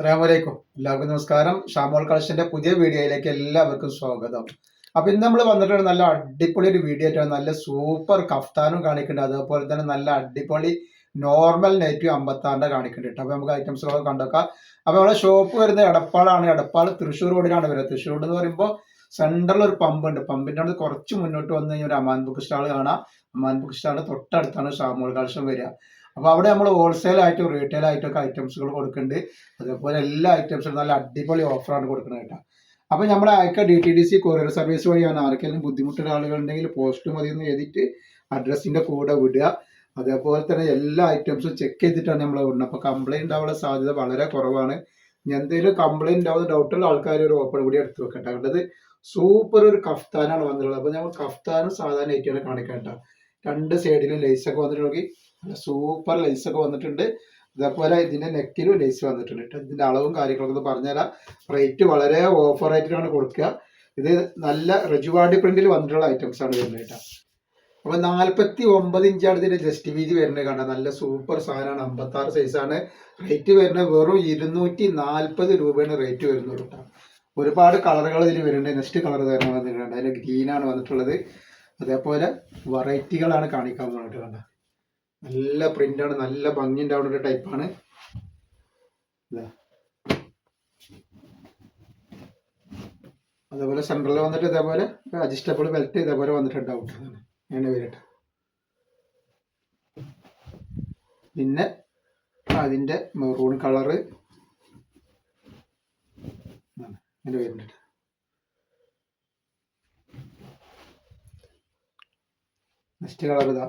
അസ്സലാമലൈക്കും എല്ലാവർക്കും നമസ്കാരം. ഷാമോൾ കളക്ഷന്റെ പുതിയ വീഡിയോയിലേക്ക് എല്ലാവർക്കും സ്വാഗതം. അപ്പൊ ഇന്ന് നമ്മൾ വന്നിട്ടുള്ള നല്ല അടിപൊളി ഒരു വീഡിയോ ആയിട്ടാണ് നല്ല സൂപ്പർ കഫ്താനും കാണിക്കുന്നുണ്ട് അതുപോലെ തന്നെ നല്ല അടിപൊളി നോർമൽ നെറ്റീവ് അമ്പത്താറിന്റെ കാണിക്കുന്നുണ്ട് അപ്പൊ നമുക്ക് ഐറ്റംസ് ഒക്കെ കണ്ടേക്കാം. അപ്പൊ നമ്മുടെ ഷോപ്പ് വരുന്നത് എടപ്പാളാണ്. എടപ്പാൾ തൃശ്ശൂർ റോഡിലാണ് വരുന്നത്. തൃശ്ശൂർ എന്ന് പറയുമ്പോൾ സെൻട്രൽ ഒരു പമ്പ് ഉണ്ട്. പമ്പിന്റെ അവിടെ കുറച്ച് മുന്നോട്ട് വന്നു കഴിഞ്ഞാൽ ഒരു അമാൻ ബുക്ക് സ്റ്റാൾ കാണാം. അമാൻ ബുക്ക് സ്റ്റാളിന്റെ തൊട്ടടുത്താണ് ഷാമോൾ കളക്ഷൻ വരിക. അപ്പൊ അവിടെ നമ്മൾ ഹോൾസെയിൽ ആയിട്ടും റീറ്റെയിൽ ആയിട്ടും ഒക്കെ ഐറ്റംസുകൾ കൊടുക്കുന്നുണ്ട് അതേപോലെ എല്ലാ ഐറ്റംസും നല്ല അടിപൊളി ഓഫറാണ് കൊടുക്കുന്നത് കേട്ടോ. അപ്പോൾ നമ്മുടെ അയക്ക D T D C courier service വഴിയാണ് ആർക്കെങ്കിലും ബുദ്ധിമുട്ടുള്ള ആളുകളുണ്ടെങ്കിൽ പോസ്റ്റ് മതി എന്ന് എഴുതിയിട്ട് അഡ്രസ്സിന്റെ കൂടെ വിടുക. അതേപോലെ തന്നെ എല്ലാ ഐറ്റംസും ചെക്ക് ചെയ്തിട്ടാണ് നമ്മൾ വിടുന്നത്. അപ്പോൾ കംപ്ലൈന്റ് ഉണ്ടാവാനുള്ള സാധ്യത വളരെ കുറവാണ്. എന്തെങ്കിലും കംപ്ലൈന്റ് ഉണ്ടാവുന്ന ഡൗട്ടുള്ള ആൾക്കാർ ഒരു ഓപ്പൺ കൂടി എടുത്ത് വെക്കട്ടെ. കണ്ടത് സൂപ്പർ ഒരു കഫ്താനാണ് വന്നിട്ടുള്ളത്. അപ്പോൾ നമ്മൾ കഫ്താനും സാധാരണ കാണിക്കാം കേട്ടോ. രണ്ട് സൈഡിലും ലൈസൊക്കെ വന്നിട്ടുണ്ടെങ്കിൽ സൂപ്പർ ലേസൊക്കെ വന്നിട്ടുണ്ട്. അതേപോലെ ഇതിന്റെ നെക്കിലും ലേസ് വന്നിട്ടുണ്ട് ട്ടോ. ഇതിന്റെ അളവും കാര്യങ്ങളൊക്കെ ഒന്ന് പറഞ്ഞുതരാം. റേറ്റ് വളരെ ഓഫർ ആയിട്ടാണ് കൊടുക്കുക. ഇത് നല്ല റെജുവാർഡ് പ്രിന്റിൽ വന്നിട്ടുള്ള ഐറ്റംസ് ആണ് വരുന്നത് കേട്ടോ അപ്പൊ നാല്പത്തി ഒമ്പത് ഇഞ്ചാണ് ഇതിന്റെ ജസ്റ്റ് വീതി വരുന്നത് കണ്ട. നല്ല സൂപ്പർ സാധനമാണ്. അമ്പത്തി ആറ് സൈസാണ് റേറ്റ് വരുന്നത് വെറും ഇരുന്നൂറ്റി നാൽപ്പത് രൂപയാണ് റേറ്റ് വരുന്നത് കേട്ടോ ഒരുപാട് കളറുകൾ ഇതിൽ വരുന്നുണ്ട്. നെക്സ്റ്റ് കളർ തന്നെ വന്നിട്ടുണ്ട് അതിന് ഗ്രീനാണ് വന്നിട്ടുള്ളത്. അതേപോലെ വെറൈറ്റികളാണ് കാണിക്കാൻ പോകുന്നത് കണ്ട. നല്ല ആണ് നല്ല ഭംഗി ഉണ്ടാവുന്ന ഒരു ടൈപ്പാണ് അതേപോലെ സെൻട്രലിൽ വന്നിട്ട് ഇതേപോലെ അഡ്ജസ്റ്റബിൾ ബെൽറ്റ് ഇതേപോലെ വന്നിട്ടുണ്ടാവും അങ്ങനെ വരട്ടെ പിന്നെ അതിന്റെ മെറൂൺ കളറ് വരുന്നുണ്ട് നെക്സ്റ്റ് കളർ ഇതാ.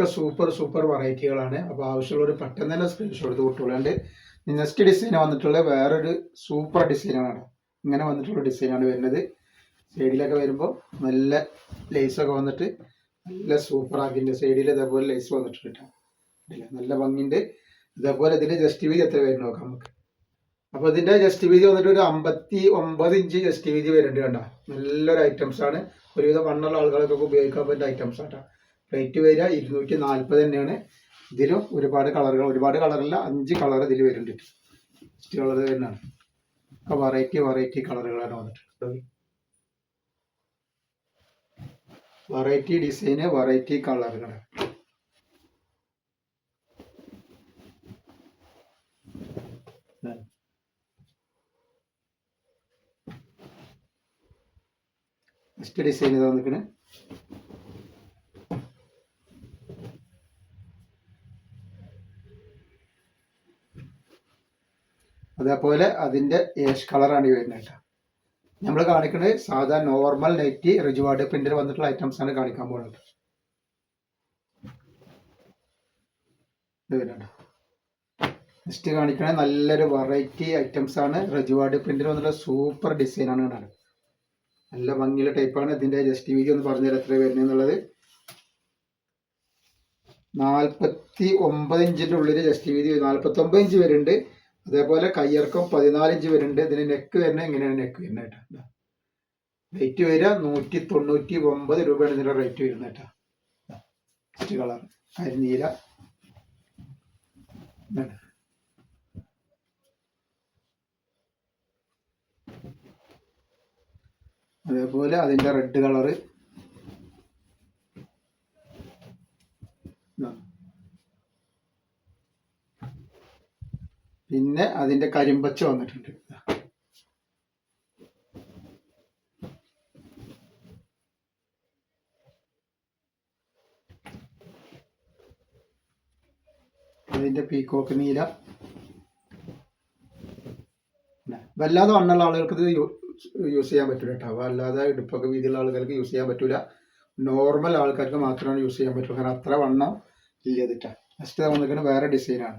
ഒക്കെ സൂപ്പർ സൂപ്പർ വെറൈറ്റികളാണ് അപ്പോൾ ആവശ്യമുള്ളവർ പെട്ടെന്ന് തന്നെ സ്ക്രീൻഷോട്ട് എടുത്ത് കൊടുത്തോളാണ്ട് നെക്സ്റ്റ് ഡിസൈൻ വന്നിട്ടുള്ള വേറൊരു സൂപ്പർ ഡിസൈനാണ് ഇങ്ങനെ വന്നിട്ടുള്ള ഡിസൈനാണ് വരുന്നത്. സൈഡിലൊക്കെ വരുമ്പോൾ നല്ല ലേസൊക്കെ വന്നിട്ട് നല്ല സൂപ്പർ ആക്കിന്റെ സൈഡിൽ ഇതേപോലെ ലേസ് വന്നിട്ടുണ്ട് കേട്ടോ. നല്ല ഭംഗിന്റെ ഇതേപോലെ ഇതിന്റെ ജസ്റ്റ് വീതി എത്ര വരും നോക്കാം നമുക്ക്. അപ്പോൾ ഇതിന്റെ ജസ്റ്റ് വീതി വന്നിട്ട് ഒരു അമ്പത്തി ഒമ്പത് ഇഞ്ച് ജസ്റ്റ് വീതി വരുന്നുണ്ട് കണ്ട. നല്ലൊരു ആണ്. ഒരുവിധം വണ്ണുള്ള ആളുകൾക്കൊക്കെ ഉപയോഗിക്കാൻ പറ്റുന്ന ഐറ്റംസ് ആട്ടോ റേറ്റ് വരിക ഇരുന്നൂറ്റി നാൽപ്പത് തന്നെയാണ്. ഇതിലും ഒരുപാട് കളറുകൾ ഒരുപാട് കളറില്ല അഞ്ച് കളർ ഇതിൽ വരുന്നുണ്ട്. ഫസ്റ്റ് കളർ തന്നെയാണ്. ഒക്കെ വെറൈറ്റി വെറൈറ്റി കളറുകളാണ് വന്നിട്ടുള്ളത് വെറൈറ്റി ഡിസൈന് വെറൈറ്റി കളറുകൾ ഫസ്റ്റ് ഡിസൈൻ ഇത് വന്നിക്കണേ. അതേപോലെ അതിന്റെ ഏഷ് കളറാണ് ഈ വരുന്നത് കേട്ടോ. നമ്മൾ കാണിക്കുന്നത് സാധാ നോർമൽ നെറ്റി റിജുവാർഡ് പ്രിന്റിൽ വന്നിട്ടുള്ള ഐറ്റംസ് ആണ് കാണിക്കാൻ പോകുന്നത്. നെക്സ്റ്റ് കാണിക്കണേ നല്ലൊരു വെറൈറ്റി ഐറ്റംസ് ആണ്. റജുവാർഡ് പ്രിന്റിൽ വന്നിട്ടുള്ള സൂപ്പർ ഡിസൈനാണ് കാണാൻ നല്ല ഭംഗിയുള്ള ടൈപ്പാണ് ഇതിന്റെ ജസ്റ്റ് വീതി ഒന്ന് പറഞ്ഞുതരാം എത്ര വരുന്നത് എന്നുള്ളത്. നാൽപ്പത്തി ഒമ്പത് ഇഞ്ചിന്റെ ഉള്ളിൽ ജസ്റ്റ് വീതി നാൽപ്പത്തി ഒമ്പത് ഇഞ്ച് വരുന്നുണ്ട്. അതേപോലെ കയ്യർക്കം പതിനാല് ഇഞ്ച് വരുന്നുണ്ട്. ഇതിന് നെക്ക് വരുന്നത് എങ്ങനെയാണ്? നെക്ക് വരുന്നത് കേട്ടോ. റേറ്റ് വരിക നൂറ്റി തൊണ്ണൂറ്റി ഒമ്പത് രൂപയാണ് ഇതിന്റെ റേറ്റ് വരുന്നത് കേട്ടോ. ഫസ്റ്റ് കളർ കരിനീല. അതേപോലെ അതിന്റെ റെഡ് കളറ് പിന്നെ അതിന്റെ കരിമ്പച്ച വന്നിട്ടുണ്ട്. അതിന്റെ പീക്കോക്ക് നീല. വല്ലാതെ വണ്ണുള്ള ആളുകൾക്ക് ഇത് യൂസ് ചെയ്യാൻ പറ്റൂല കേട്ടോ. വല്ലാതെ ഇടുപ്പൊക്കെ വീതിയുള്ള ആളുകൾക്ക് യൂസ് ചെയ്യാൻ പറ്റൂല. നോർമൽ ആൾക്കാർക്ക് മാത്രമാണ് യൂസ് ചെയ്യാൻ പറ്റുള്ളൂ കാരണം അത്ര വണ്ണം ഇല്ല ഇതിട്ടാ. നെക്സ്റ്റ് വന്നിരിക്കുന്നത് വേറെ ഡിസൈനാണ്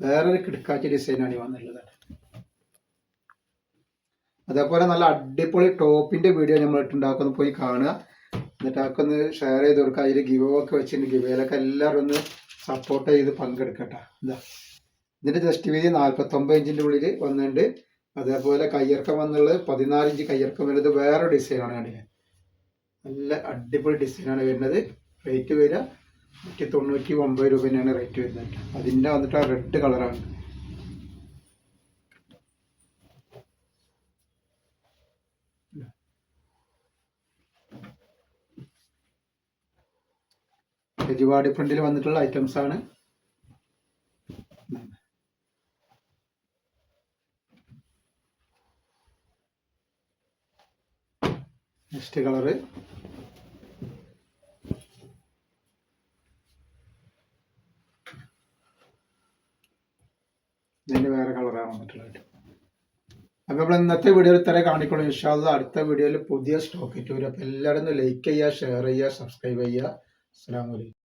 വേറൊരു കിടക്കാച്ച ഡിസൈനാണ് ഈ വന്നുള്ളത് അതേപോലെ നല്ല അടിപൊളി ടോപ്പിന്റെ വീഡിയോ നമ്മൾ ഇട്ടുണ്ടാക്കുന്നു. പോയി കാണുക. എന്നിട്ട് അതൊക്കെ ഒന്ന് ഷെയർ ചെയ്ത് കൊടുക്കുക. അതിൽ ഗിവോ ഒക്കെ വെച്ചിട്ടുണ്ട്. ഗിവയിലൊക്കെ എല്ലാവരും ഒന്ന് സപ്പോർട്ട് ചെയ്ത് പങ്കെടുക്കട്ടെ. എന്താ? ഇതിന്റെ ജസ്റ്റ് വീതി നാൽപ്പത്തൊമ്പത് ഇഞ്ചിന്റെ ഉള്ളിൽ വന്നിട്ടുണ്ട്. അതേപോലെ കയ്യിറക്കം വന്നുള്ളത് പതിനാല് ഇഞ്ച് കയ്യിറക്കം വരുന്നത് വേറെ ഡിസൈനാണ് കാണിക്കാൻ നല്ല അടിപൊളി ഡിസൈനാണ് വരുന്നത്. റേറ്റ് വരിക. നൂറ്റി തൊണ്ണൂറ്റി ഒമ്പത് രൂപ തന്നെയാണ് റേറ്റ് വരുന്നത്. അതിന്റെ വന്നിട്ട് ആ റെഡ് കളറാണ് രജിവാടി ഫ്രണ്ടിൽ വന്നിട്ടുള്ള ഐറ്റംസ് ആണ്. നെക്സ്റ്റ് കളറ് ഇതിന്റെ വേറെ കളറാണ് വന്നിട്ടുള്ളത്. അപ്പോൾ നമ്മൾ ഇന്നത്തെ വീഡിയോയിൽ തന്നെ കാണിക്കണം ഇൻഷാല്ല അടുത്ത വീഡിയോയിൽ പുതിയ സ്റ്റോക്ക് ഇറ്റ് വരും. അപ്പോൾ എല്ലാവരും ലൈക്ക് ചെയ്യുക ഷെയർ ചെയ്യുക സബ്സ്ക്രൈബ് ചെയ്യുക. അസ്സാം വലൈക്കും